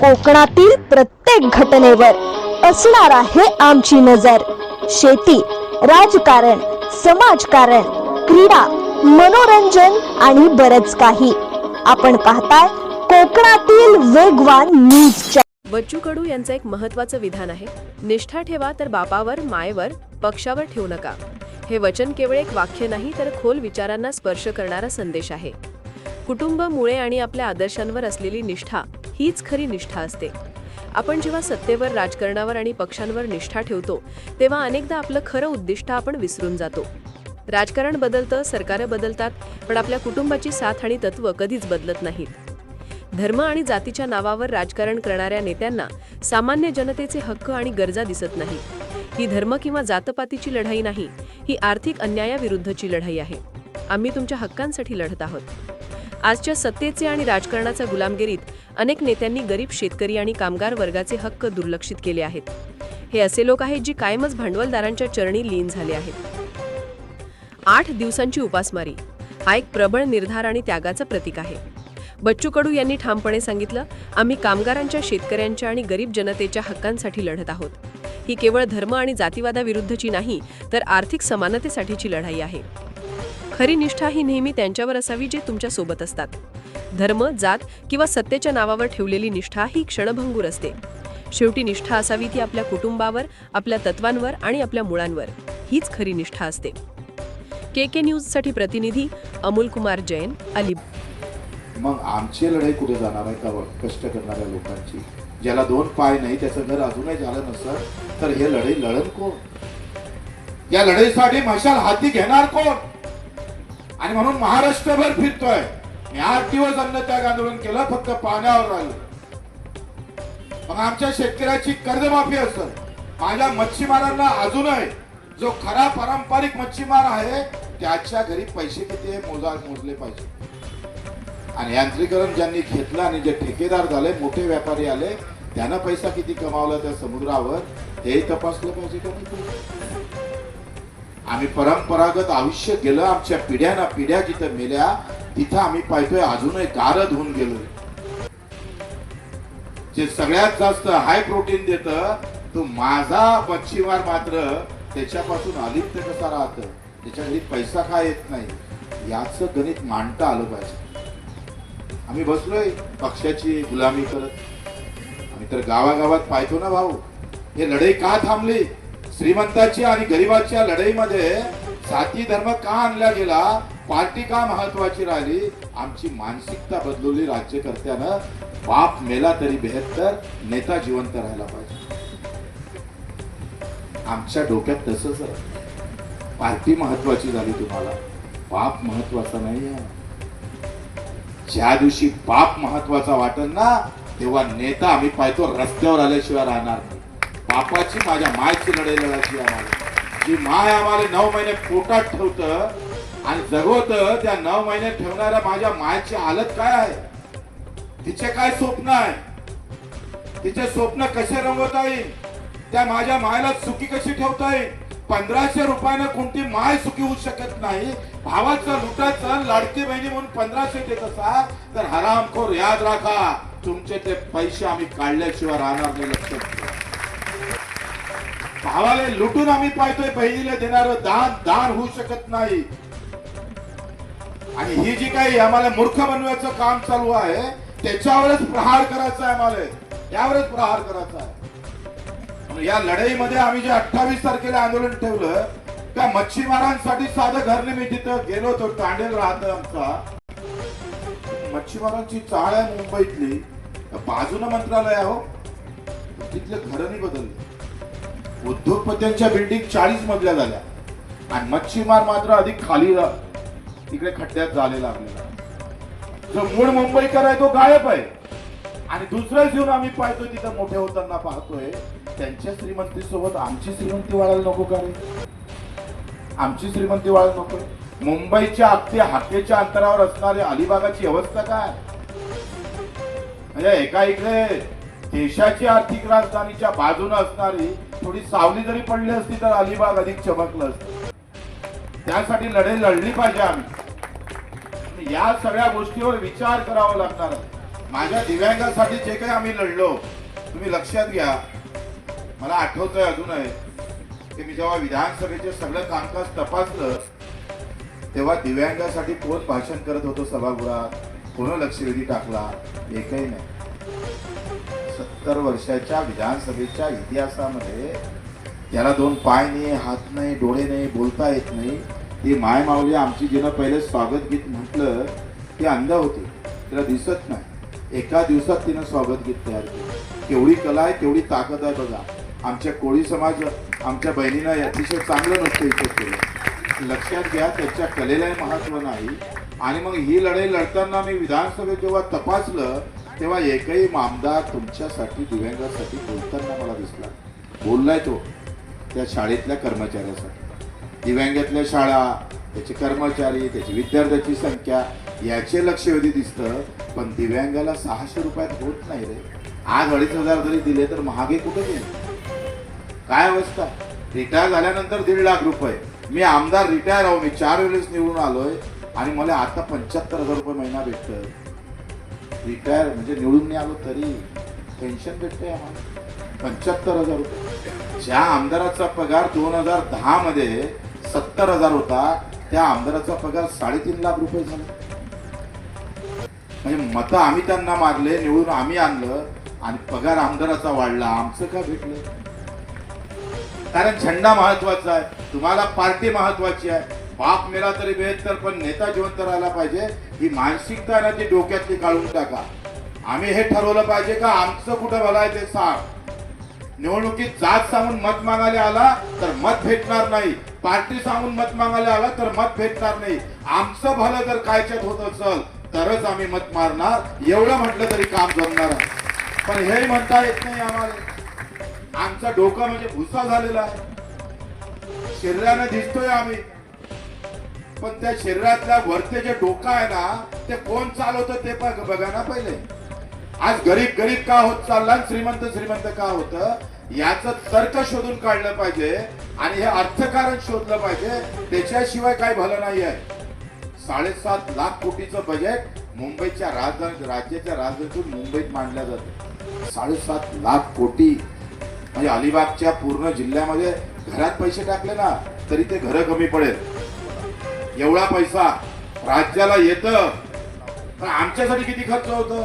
कोकणातील प्रत्येक घटनेवर असणार आहे आमची नजर. शेती राजकारण समाजकारण क्रीडा मनोरंजन आणि बरच काही. आपण पाहताय कोकणातील वेगवान न्यूज बच्चू कडू यांचं एक महत्वाचं विधान आहे. निष्ठा ठेवा तर बापावर मायेवर पक्षावर ठेवू नका. हे वचन केवळ एक वाक्य नाही तर खोल विचारांना स्पर्श करणारा संदेश आहे. कुटुंब मुळे आणि आपल्या आदर्शांवर असलेली निष्ठा हीच खरी निष्ठा असते. आपण जेव्हा सत्तेवर राजकारणावर आणि पक्षांवर निष्ठा ठेवतो तेव्हा अनेकदा आपलं खरं उद्दिष्ट आपण विसरून जातो. राजकारण बदलतं सरकारं बदलतात पण आपल्या कुटुंबाची साथ आणि तत्त्व कधीच बदलत नाहीत. धर्म आणि जातीच्या नावावर राजकारण करणाऱ्या नेत्यांना सामान्य जनतेचे हक्क आणि गरजा दिसत नाही. ही धर्म किंवा जातपातीची लढाई नाही ही आर्थिक अन्यायाविरुद्धची लढाई आहे. आम्ही तुमच्या हक्कांसाठी लढत आहोत. आजच्या सत्तेचे आणि राजकारणाच्या गुलामगिरीत अनेक नेत्यांनी गरीब शेतकरी आणि कामगार वर्गाचे हक्क दुर्लक्षित केले आहेत. हे असे लोक आहेत जी कायमच भांडवलदारांच्या चरणी लीन झाले आहेत. आठ दिवसांची उपासमारी हा एक प्रबळ निर्धार आणि त्यागाचं प्रतीक आहे. बच्चू कडू यांनी ठामपणे सांगितलं आम्ही कामगारांच्या शेतकऱ्यांच्या आणि गरीब जनतेच्या हक्कांसाठी लढत आहोत. ही केवळ धर्म आणि जातीवादाविरुद्धची नाही तर आर्थिक समानतेसाठीची लढाई आहे. खरी निष्ठा ही नेहमी त्यांच्यावर असावी जे तुमच्यासोबत असतात. धर्म जात किंवा सत्तेच्या नावावर ठेवलेली निष्ठा ही क्षणभंगूर असते. शेवटी निष्ठा असावी ती आपल्या कुटुंबावर आपल्या तत्वांवर आणि आपल्या मुळांवर. हीच खरी निष्ठा असते. के के न्यूजसाठी प्रतिनिधी अमोल कुमार जैन अली मग आमची लढाई कुठे जाणार आहे का कष्ट करणाऱ्या लोकांची. ज्याला दोन पाय नाही त्याचं घर अजूनही झालं नसतं तर हे लढाई लढत कोण? या लढाईसाठी मशाल हाती घेणार कोण? आणि म्हणून महाराष्ट्रभर फिरतोय. मी आठ दिवस अन्नत्याग आंदोलन केलं फक्त पाण्यावर राहिलो. मग आमच्या शेतकऱ्याची कर्जमाफी असेल. माझ्या मच्छीमारांना अजूनही जो खरा पारंपरिक मच्छीमार आहे त्याच्या घरी पैसे किती हे मोजा मोजले पाहिजे. आणि यांत्रिकरण ज्यांनी घेतलं आणि जे ठेकेदार झाले मोठे व्यापारी आले त्यांना पैसा किती कमावला त्या समुद्रावर हे तपासलं पाहिजे का नाही? आम्ही परंपरागत आयुष्य गेलं आमच्या पिढ्या ना पिढ्या जिथं मेल्या तिथं आम्ही पाहतोय अजूनही गारद होऊन गेलोय. जे सगळ्यात जास्त हाय प्रोटीन देत तो माझा मच्छीमार मात्र त्याच्यापासून अलिप्त कसा राहत? त्याच्या घरी पैसा का येत नाही? याच गणित मांडता आलं पाहिजे. आम्ही बसलोय पक्षाची गुलामी करत. आम्ही तर गावागावात पाहतो ना भाऊ हे लढाई का थांबली? श्रीमंताची आणि गरिबाच्या लढाईमध्ये जाती धर्म का आणला गेला? पार्टी का महत्वाची राहिली? आमची मानसिकता बदलवली राज्यकर्त्यानं. बाप मेला तरी बेहत्तर नेता जिवंत राहायला पाहिजे. आमच्या डोक्यात तसंच पार्टी महत्वाची झाली तुम्हाला. बाप महत्त्वाचा नाही आहे ज्या दिवशी बाप महत्त्वाचा वाटेल ना तेव्हा नेता आम्ही पाहतो रस्त्यावर आल्याशिवाय राहणार नाही. बापाची माझ्या मायची लढाई लढायची आम्हाला. जी माय आम्हाला नऊ महिने पोटात ठेवत आणि जगवत त्या नऊ महिने ठेवणाऱ्या माझ्या मायची हालत काय आहे? तिचे काय स्वप्न आहे? तिचे स्वप्न कसे रंगवता येईल? त्या माझ्या मायला सुखी कशी ठेवता येईल? पंधराशे रुपयानं कोणती माय सुखी होऊ शकत नाही? भावाचं लुटाचं लाडकी बहिणी म्हणून पंधराशे देत असा तर हरामखोर याद राखा. तुमचे ते पैसे आम्ही काढल्याशिवाय राहणार नाही लक्षात भावाला लुटून आम्ही पाहतोय बहिणीला देणार दान दान होऊ शकत नाही. आणि ही जी काही आम्हाला मूर्ख बनवायचं काम चालू आहे त्याच्यावरच प्रहार करायचा आहे आम्हाला. यावरच प्रहार करायचा आहे. या लढाईमध्ये आम्ही जे अठ्ठावीस तारखेला आंदोलन ठेवलं त्या मच्छीमारांसाठी साधं घर मी तिथं गेलो होतो तांडेल राहत आमचा. मच्छीमारांची चाळ आहे मुंबईतली बाजून मंत्रालय हो. तिथले घर नाही बदलले. उद्योगपत्यांच्या बिल्डिंग चाळीस मजल्या झाल्या. आणि मच्छीमार मात्र अधिक खाली इकडे तिकडे खड्ड्यात झालेला आपल्याला जो मूळ मुंबईकर आहे तो गायब आहे. आणि दुसरं घेऊन आम्ही पाहतो तिथं मोठे होताना पाहतोय त्यांच्या श्रीमंती सोबत आमची श्रीमंती वाढायला नको का रे? आमची श्रीमंती वाढायला नको मुंबईच्या अगदी हाकेच्या अंतरावर असणारी अलिबागाची अवस्था काय? म्हणजे एका इकडे देशाची आर्थिक राजधानीच्या बाजूने असणारी थोडी सावली जरी पडली असती तर अलिबाग अधिक चमकलं असतं. त्यासाठी लढाई लढली पाहिजे आम्ही. या सगळ्या गोष्टीवर विचार करावा लागणार. माझ्या दिव्यांगासाठी जे काही आम्ही लढलो तुम्ही लक्षात घ्या. मला आठवतंय अजूनही की मी जेव्हा विधानसभेचे सगळं कामकाज तपासलं तेव्हा दिव्यांगासाठी कोण भाषण करत होतो सभागृहात? कोण लक्षवेधी टाकला? एकही नाही. सत्तर वर्षाच्या विधानसभेच्या इतिहासामध्ये त्याला दोन पाय नाही हात नाही डोळे नाही बोलता येत नाही. ती माय माऊली आमची जिनं पहिले स्वागत गीत म्हटलं ती अंध होती. तिला दिसत नाही. एका दिवसात तिनं स्वागत गीत तयार केलं. केवढी कला आहे केवढी ताकद आहे बघा. आमच्या कोळी समाज आमच्या बहिणीनं अतिशय चांगलं नसतं इथे केलं. लक्षात घ्या त्याच्या कलेलाही महत्त्व नाही. आणि मग ही लढाई लढताना मी विधानसभेत जेव्हा तपासलं तेव्हा एकही आमदार तुमच्यासाठी दिव्यांगासाठी बोलताना मला दिसला. बोललाय तो त्या शाळेतल्या कर्मचाऱ्यासाठी. दिव्यांगातल्या शाळा त्याचे कर्मचारी त्याची विद्यार्थ्याची संख्या याचे लक्ष वेधी दिसतं पण दिव्यांगाला सहाशे रुपयात होत नाही रे. आज अडीच हजार जरी दिले तर महागे कुठे गेले? काय अवस्था? रिटायर झाल्यानंतर दीड लाख रुपये. मी आमदार रिटायर आहो मी चार वेळेस निवडून आलोय आणि मला आता पंच्याहत्तर हजार रुपये महिना भेटतं रिटायर म्हणजे निवडून नाही आलो तरी पेन्शन भेटते आम्हाला. पंच्याहत्तर हजार रुपये. ज्या आमदाराचा पगार दोन हजार दहा मध्ये सत्तर हजार होता त्या आमदाराचा पगार साडेतीन लाख रुपये झाला. म्हणजे मतं आम्ही त्यांना मारले निवडून आम्ही आणलं आणि पगार आमदाराचा वाढला. आमचं का भेटलं? कारण झेंडा महत्त्वाचा आहे. तुम्हाला पार्टी महत्वाची आहे. बाप मेला तरी बेहत्तर पण नेता जिवंत राहायला पाहिजे ही मानसिकता ना ती डोक्यातली काढून टाका. आम्ही हे ठरवलं पाहिजे का आमचं कुठं भलाय आहे ते सांग. निवडणुकीत जात सांगून मत मागायला आला तर मत भेटणार नाही. पार्टी सांगून मत मागायला आला तर मत भेटणार नाही. आमचं भलं जर कायच्यात होत असल तरच आम्ही मत मारणार. एवढं म्हटलं तरी काम जमणार पण हे म्हणता येत नाही आम्हाला. आमचं डोकं म्हणजे भुसा झालेला आहे. शरीराने दिसतोय आम्ही. पण त्या शरीरातल्या वरते जे डोकं आहे ना ते कोण चालवतं ते पण बघा ना पहिले. आज गरीब गरीब का होत चालला श्रीमंत श्रीमंत का होत याच तर्क शोधून काढलं पाहिजे आणि हे अर्थकारण शोधलं पाहिजे. त्याच्याशिवाय काही भलं नाही आहे. साडेसात लाख कोटीचं बजेट मुंबईच्या राजधानी राज्याच्या राजधानीतून मुंबईत मांडलं जातं. साडेसात लाख कोटी. म्हणजे अलिबागच्या पूर्ण जिल्ह्यामध्ये घरात पैसे टाकले ना तरी ते घर कमी पडेल. एवढा पैसा राज्याला येतं? तर आमच्यासाठी किती खर्च होतं?